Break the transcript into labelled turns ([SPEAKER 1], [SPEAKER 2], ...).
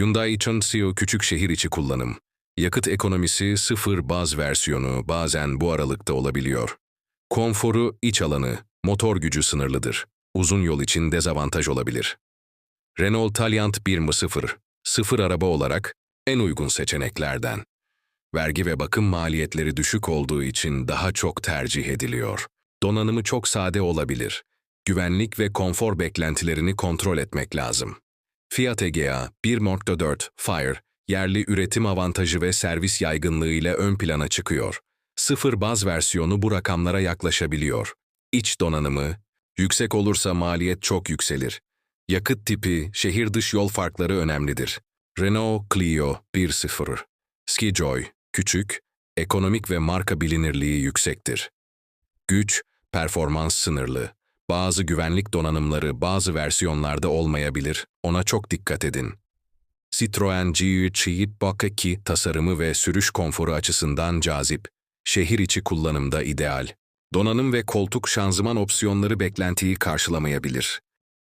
[SPEAKER 1] Hyundai Chonseo küçük şehir içi kullanım. Yakıt ekonomisi sıfır baz versiyonu bazen bu aralıkta olabiliyor. Konforu iç alanı, motor gücü sınırlıdır. Uzun yol için dezavantaj olabilir. Renault Taliant 1.0, sıfır araba olarak en uygun seçeneklerden. Vergi ve bakım maliyetleri düşük olduğu için daha çok tercih ediliyor. Donanımı çok sade olabilir. Güvenlik ve konfor beklentilerini kontrol etmek lazım. Fiat Egea 1.4 Fire, yerli üretim avantajı ve servis yaygınlığı ile ön plana çıkıyor. Sıfır baz versiyonu bu rakamlara yaklaşabiliyor. İç donanımı, yüksek olursa maliyet çok yükselir. Yakıt tipi, şehir dış yol farkları önemlidir. Renault Clio 1.0 Skijoy, küçük, ekonomik ve marka bilinirliği yüksektir. Güç, performans sınırlı. Bazı güvenlik donanımları bazı versiyonlarda olmayabilir, ona çok dikkat edin. Citroen G3 Bakaki tasarımı ve sürüş konforu açısından cazip. Şehir içi kullanımda ideal. Donanım ve koltuk şanzıman opsiyonları beklentiyi karşılamayabilir.